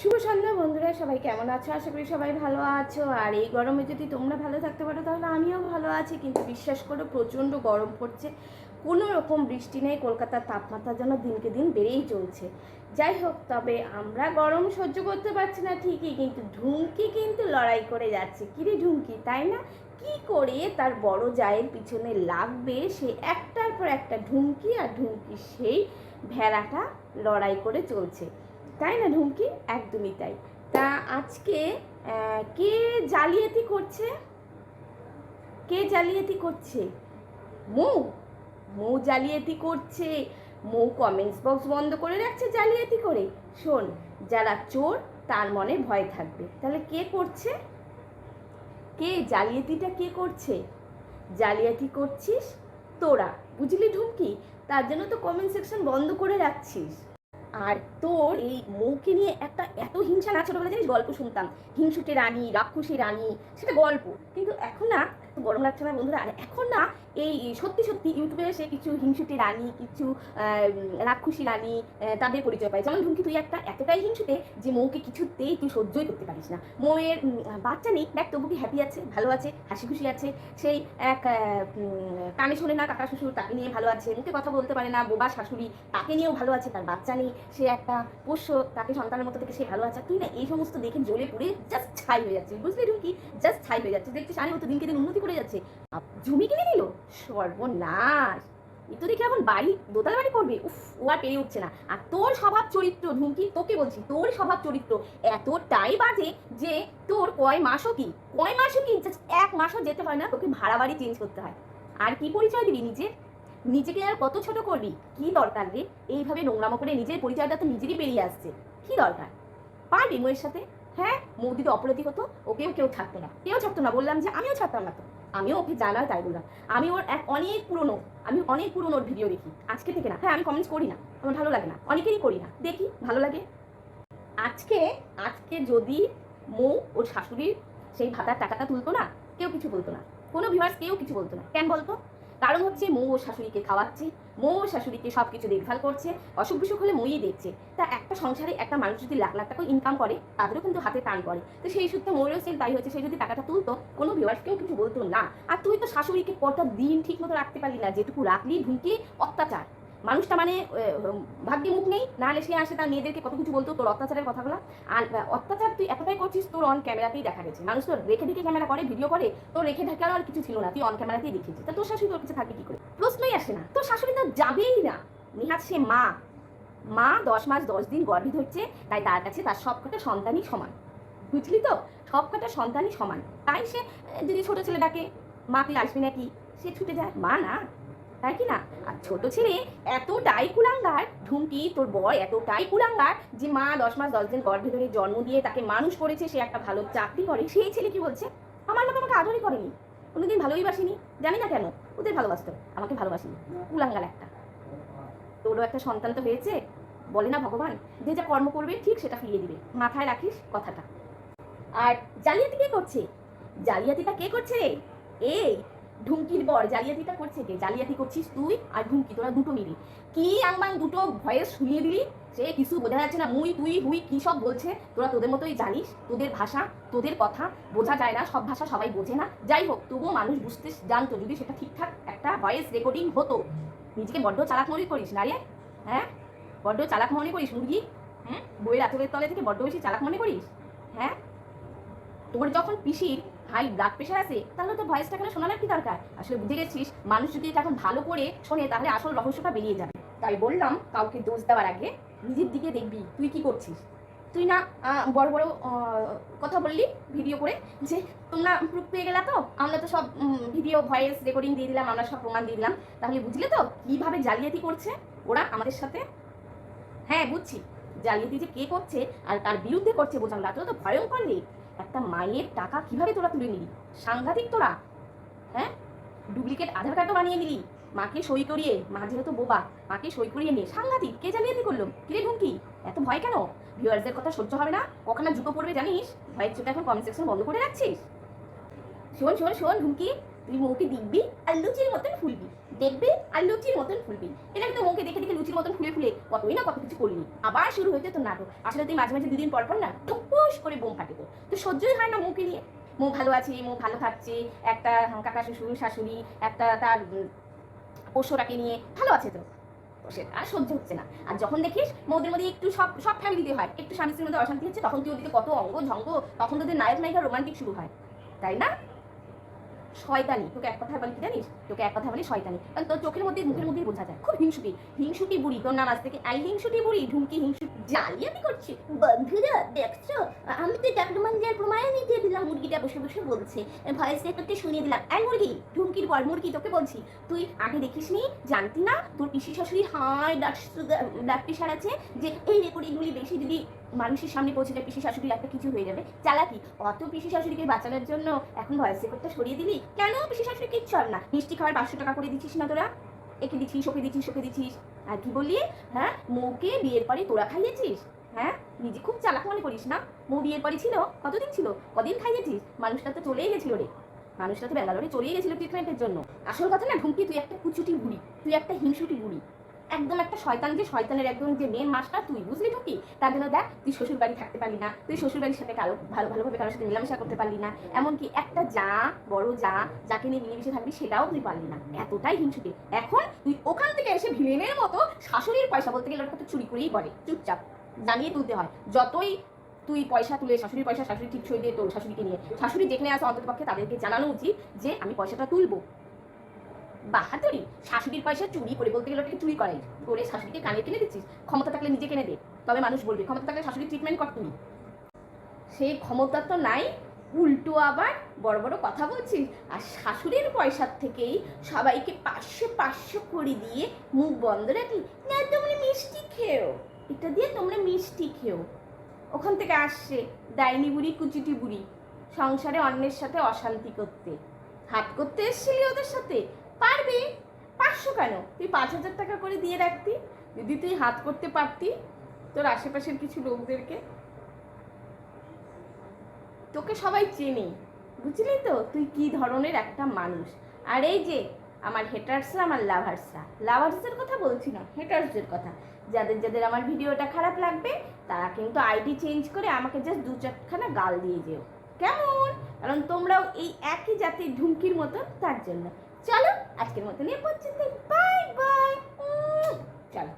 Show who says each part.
Speaker 1: শুভ সন্ধ্যা বন্ধুরা, সবাই কেমন আছো? আশা করি সবাই ভালো আছো। আর এই গরমে যদি তোমরা ভালো থাকতে পারো, তাহলে আমিও ভালো আছি। কিন্তু বিশ্বাস করো, প্রচণ্ড গরম পড়ছে। কোনো রকম বৃষ্টি নেই, কলকাতার তাপমাত্রা যেন দিনকে দিন বেড়েই চলছে। যাই হোক, তবে আমরা গরম সহ্য করতে পারছি না ঠিকই, কিন্তু ঢুমকি কিন্তু লড়াই করে যাচ্ছে। কিরে ঢুমকি, তাই না? কি করে তার বড় জায়ের পিছনে লাগবে? সে একটার পর একটা ঢুমকি, আর ঢুমকি সেই ভেড়াটা লড়াই করে চলছে। তাই না ঢুমকি একদমই তাই। তা আজকে কে জালিয়াতি করছে? কে জালিয়াতি করছে? মৌ মৌ জালিয়াতি করছে। মৌ কমেন্টস বক্স বন্ধ করে রাখছে জালিয়াতি করে। শোন, যারা চোর, তার মনে ভয় থাকবে। তাহলে কে করছে? কে জালিয়াতিটা কে করছে? জালিয়াতি করছিস তোরা। বুঝলি ঢুমকি তার জন্য তো কমেন্ট সেকশন বন্ধ করে রাখছিস। আর তোর এই মৌকে নিয়ে একটা এত হিংসা না ছোটবেলা জানিস? গল্প শুনতাম। হিংসুটে রানী, রাক্ষসী রানী, সেটা গল্প। কিন্তু এখন না, গরম লাগছে না বন্ধুরা। আর এখন না এই সত্যি সত্যি ইউটিউবে এসে কিছু হিংসুটে রানী, কিছু রাক্ষসী রানী তাদের পরিচয় পায়। যেমন ঢুমকি তুই একটা এতটাই হিংসুটে যে মৌকে কিছুতেই তুই সহ্যই করতে পারিস না। মৌয়ের বাচ্চা নেই, দেখ তবু কি হ্যাপি আছে, ভালো আছে, হাসি খুশি আছে, সেই এক কানে শোনে না কাকা শ্বশুর, তাকে নিয়ে ভালো আছে, মুখে কথা বলতে পারে না, বোবা শাশুড়ি তাকে নিয়েও ভালো আছে, তার বাচ্চা নেই, সে একটা পোষ্য, তাকে সন্তানের মতো থেকে সে ভালো আছে। তুই না এই সমস্ত দেখে জ্বলে পুড়ে জাস্ট ছাই হয়ে যাচ্ছে বুঝলি ঢুকি জাস্ট ছাই হয়ে যাচ্ছে দেখছিস আরে মতো দিনকে দিন উন্নতি করে যাচ্ছে। জমি কিনে নিল? সর্বনাশ। তো দেখি এখন বাড়ি, দোতলা বাড়ি করবে? উফ, ও আর পেরে উঠছে না। আর তোর স্বভাব চরিত্র, ঢুমকি, তোকে বলছি, তোর স্বভাব চরিত্র এতটাই বাজে যে তোর কয় মাসও কি? কয় মাসও কি? এক মাসও যেতে হয় না, তোকে ভাড়া বাড়ি চেঞ্জ করতে হয়। আর কি পরিচয় দিবি নিজে নিজেকে আর কত ছোট করবি? কি দরকার রে? এইভাবে নোংরামো করে নিজের পরিচয়টা তো নিজেরই বেরিয়ে আসছে। কি দরকার? পারবি মোয়ের সাথে? হ্যাঁ? মৌদিতে অপরাধী হতো ওকেও কেউ ছাড়তো না। কেউ ছাড়তো না, বললাম যে আমিও ছাড়তাম না তো। আমিও ওকে জানার তাই বললাম। আমি ওর এক অনেক পুরনো, আমি অনেক পুরনো ওর ভিডিও দেখি। আজকে থেকে না। হ্যাঁ আমি কমেন্টস করি না। আমার ভালো লাগে না। অনেকেরই করি না। দেখি, ভালো লাগে। আজকে আজকে যদি মৌ ওর শাশুড়ির সেই ভাতার টাকাটা তুলতো না, কেউ কিছু বলতো না। কোনো ভিউয়ার্স কেউ কিছু বলতো না। কেন বলতো? কারণ হচ্ছে মৌ ওর শাশুড়িকে খাওয়াচ্ছে, মৌ ওর শাশুড়িকে সব কিছু দেখভাল করছে, অসুখ বিসুখ হলে মৌই দেখছে। তা একটা সংসারে একটা মানুষ যদি লাখ লাখ টাকা ইনকাম করে, তাদেরও কিন্তু হাতে টান করে তো সেই সূত্রে মৌরেও সেম তাই হচ্ছে সে যদি টাকাটা তুলতো, কোনো ভিউয়ার্সকেও কিছু বলতো না। আর তুই তো শাশুড়িকে কটা দিন ঠিক মতো রাখতে পারলি না, যেটুকু রাখলি ঢুকে অত্যাচার। মানুষটা মানে ভাগ্যে মুখ নেই নাহলে সে আসে তার মেয়েদেরকে কত কিছু বলতো, তোর অত্যাচারের কথাগুলো। আর অত্যাচার তুই এতটাই করছিস, তোর অন ক্যামেরাতেই দেখা গেছে। মানুষ তোর রেখে ঢেকে ক্যামেরা করে ভিডিও করে, তোর রেখে ঢাকার আর কিছু ছিল না, তুই অন ক্যামেরাতেই দেখিয়েছিস। তা তোর শাশুড়ি তোর কাছে থাকবে কি করে? প্রশ্নই আসে না। তোর শাশুড়ি তো যাবেই না। নিহাত সে মা। মা দশ মাস দশ দিন গর্ভে ধরছে, তাই তার কাছে তার সবকটা সন্তানই সমান। বুঝলি তো? সবকটা সন্তানই সমান। তাই সে যদি ছোট ছেলে ডাকে, মা তুই আসবি নাকি? সে ছুটে যায়। মা না। তাই কি না? আর ছোট ছেলে এতটাই কুলাঙ্গার, ঢুমকি, তোর বর এতটাই কুলাঙ্গার যে মা দশ মাস দশ দিন গর্ভে ধরে জন্ম দিয়ে তাকে মানুষ করেছে, সে একটা ভালো চাকরি করে, সেই ছেলে কি বলছে? আমার লোক আমাকে আদরই করেনি, কোনোদিন ভালোই বাসিনি, জানি না কেন, ওদের ভালোবাসতো, আমাকে ভালোবাসিনি, কুলাঙ্গার একটা। তোরও একটা সন্তান তো হয়েছে, বলে না ভগবান, যে যা কর্ম করবে ঠিক সেটা ফিরিয়ে দিবে, মাথায় রাখিস কথাটা। আর জালিয়াতি কে করছে? জালিয়াতিটা কে করছে? এই ঢুমকির বর জালিয়াতিটা করছে কে? জালিয়াতি করছিস তুই আর ঢুমকি, তোরা দুটো মিলি। কি আংবাং দুটো ভয়েস শুনিয়ে দিলি? সে কিছু বোঝা যাচ্ছে না। মুই, তুই, হুই, কি সব বলছে? তোরা তোদের মতোই জানিস, তোদের ভাষা, তোদের কথা। বোঝা যায় না, সব ভাষা সবাই বোঝে না। যাই হোক, তবুও মানুষ বুঝতে জানতো যদি সেটা ঠিকঠাক একটা ভয়েস রেকর্ডিং হতো। নিজেকে বড্ড চালাক মনে করিস না রে? হ্যাঁ? বড্ড চালাক মনে করিস মুরগি হ্যাঁ বইয়ের আতরের তলে থেকে বড্ড বেশি চালাক মনে করিস? হ্যাঁ? তোর যখন পিসির হাই ব্লাড প্রেশার আছে? তাহলে তো ভয়েসটা কেন শোনানোর কি দরকার? আসলে বুঝে গেছিস, মানুষ যদি এটা এখন ভালো করে শোনে, তাহলে আসল রহস্যটা বেরিয়ে যাবে। তাই বললাম, কাউকে দোষ দেওয়ার আগে নিজের দিকে দেখবি, তুই কি করছিস? তুই না বড় বড় কথা বললি ভিডিও করে যে, তোমরা প্রুফ পেয়ে গেলা তো? আমরা তো সব ভিডিও ভয়েস রেকর্ডিং দিয়ে দিলাম, আমরা সব প্রমাণ দিয়ে দিলাম। তাহলে বুঝলে তো, কীভাবে জালিয়াতি করছে ওরা আমাদের সাথে? হ্যাঁ বুঝছি। জালিয়াতি যে কে করছে আর তার বিরুদ্ধে করছে বোঝানো রাতেও তো ভয়ঙ্কর রে একটা মায়ের টাকা কীভাবে তোরা তুলে নিলি? সাংঘাতিক তোরা। হ্যাঁ? ডুপ্লিকেট আধার কার্ডও বানিয়ে নিলি মাকে সই করিয়ে, মা যেহেতু বোবা, মাকে সই করিয়ে নিয়ে সাংঘাতিক, কে জালিয়াতি করল? কিরে ঢুমকি এত ভয় কেন? ভিউয়ার্সদের কথা সহ্য হবে না? কখনো জুতো পড়বে জানিস? ভয়ের চোখে এখন কমেন্ট সেকশন বন্ধ করে রাখছিস। শোন শোন শোন ঢুমকি তুই মৌকে দেখবি আর লুচির মতন ফুলবি। দেখবে আর লুচির মতন ফুলবি। এটা কিন্তু মুখে দেখে দেখে লুচির মতন ফুলে ফুলে কতই না কত কিছু করলি। আবার শুরু হয়েছে তোর নাটক। আসলে তুই মাঝে মাঝে দুদিন পর পর না ঠুকুস করে বোম ফাটে তো সহ্যই হয় না মুখে নিয়ে। মুখ ভালো আছে মুখ ভালো থাকছে, একটা কাকা শ্বশুর শাশুড়ি, একটা তার পোষ্যটাকে নিয়ে ভালো আছে তো। তো সেটা আর সহ্য হচ্ছে না। আর যখন দেখিস মধ্যে মধ্যে একটু সব সব ফ্যামিলিতে হয়, একটু স্বামী স্ত্রীর মধ্যে অশান্তি হচ্ছে, তখন তুই ওদিকে কত অঙ্গ ঝঙ্গ, তখন তোদের নায়ক নায়িকা রোমান্টিক শুরু হয়। তাই না? শয়তানি। তোকে এক কথা বলি কি জানিস? তোকে এক কথা বলি শয়তানি। কারণ তোর চোখের মধ্যে মুখের মধ্যেই বোঝা যায়। খুব হিংসুটি। হিংসুটি বুড়ি। তোর নাম আজ থেকে আই হিংসুটি বুড়ি। ঢুমকি হিংসু জালিয়াতি করছি। বন্ধুরা, দেখছ? আমি তো ডাক্তারমানদের প্রমাণ দিয়ে দিলাম। মুরগিটা বসে বসে বলছে। ভয়েস রেকর্ডটা শুনিয়ে দিলাম। এই মুরগি ঢুমকির পর মুরগি, তোকে বলছি, তুই আগে দেখিসনি, জানতি না? তোর পিসি শাশুড়ি হাই সুগার ব্লাড প্রেশার আছে যে, এই রেকর্ডিংগুলি বেশি যদি মানুষের সামনে পৌঁছে যায়, পিসি শাশুড়ির একটা কিছু হয়ে যাবে। চালাকি অত পিসি শাশুড়িকে বাঁচানোর জন্য এখন ভয়েস রেকর্ডটা সরিয়ে দিলি? কেন? পিসি শাশুড়ি কিচ্ছু হবে না। মিষ্টি খাওয়ার পাঁচশো টাকা করে দিচ্ছিস না তোরা? একে দিচ্ছিস, ওকে দিচ্ছিস ওকে দিচ্ছিস। আর কি বললি? হ্যাঁ? মৌকে বিয়ের পরে তোরা খাইয়েছিস? হ্যাঁ? নিজে খুব চালাক মনে করিস না? মৌ বিয়ের পরে ছিল? কতদিন ছিল? কদিন খাইয়েছিস? মানুষটা তো চলেই গেছিল রে। মানুষটা তো ব্যাঙ্গালোরে চলেই গেছিল ট্রিটমেন্টের জন্য। আসল কথা না, ঢুমকি, তুই একটা কুচুটি বুড়ি। তুই একটা হিংসুটি বুড়ি। একদম একটা শয়তান যে শয়তানের একদম যে মেন মাসটা তুই বুঝলি ঢুকি তার জন্য দেখ, তুই শ্বশুর বাড়ি থাকতে পারলি না, তুই শ্বশুর বাড়ির সাথে কারও ভালো ভালোভাবে কারোর সাথে মেলামেশা করতে পারলি না, এমনকি একটা যা, বড় যা, যাকে নিয়ে মিলেমিশে থাকবি, সেটাও তুই পারলি না। এতটাই হিংসুটি। এখন তুই ওখান থেকে এসে ভিলেনের মতো শাশুড়ির পয়সা বলতে গেলে ওটা তো চুরি করেই পড়ে চুপচাপ। জানিয়ে তুলতে হয়, যতই তুই পয়সা তুলে, শাশুড়ির পয়সা শাশুড়ি ঠিক ছই দিয়ে তোর শাশুড়িকে নিয়ে। শাশুড়ি যেখানে আসে অন্তত পক্ষে তাদেরকে জানানো উচিত যে, আমি পয়সাটা তুলবো। বাহাদুরি শাশুড়ির পয়সা চুরি করে বলতে গেলে চুরি করাই। করে শাশুড়িকে কানে কিনে দিচ্ছিস, ক্ষমতা থাকলে নিজে কিনে দে। তবে মানুষ বলবে, ক্ষমতা থাকলে শাশুড়ি ট্রিটমেন্ট কর তুমি। সেই ক্ষমতা তো নাই, উল্টো আবার বড় বড় কথা বলছিস। আর শাশুড়ির পয়সার থেকেই সবাইকে পাঁচশো পাঁচশো করে দিয়ে মুখ বন্ধ রাখি না, তোমরা মিষ্টি খেও। এটা দিয়ে তোমরা মিষ্টি খেও। ওখান থেকে আসছে ডাইনি বুড়ি, কুচিটি বুড়ি। সংসারে অন্যের সাথে অশান্তি করতে। হাত করতে এসেছিলি ওদের সাথে? পারবি? পাঁচশো কেন? তুই পাঁচ হাজার টাকা করে দিয়ে রাখতি। যদি তুই হাত করতে পারতি তোর আশেপাশের কিছু লোকদেরকে। তোকে সবাই চেনে, বুঝলি তো? তুই কি ধরনের একটা মানুষ? আর এই যে, আমার হেটার্সরা আমার লাভার্সরা লাভার্সদের কথা বলছি না হেটার্সদের কথা। যাদের যাদের আমার ভিডিওটা খারাপ লাগবে, তারা কিন্তু আইডি চেঞ্জ করে আমাকে জাস্ট দু চারখানা গাল দিয়ে যেও। কেমন? কারণ তোমরাও এই একই জাতির ঢুমকির মতো তার জন্য। আজকের মতন এ পর্যন্ত বাই বাই চলো।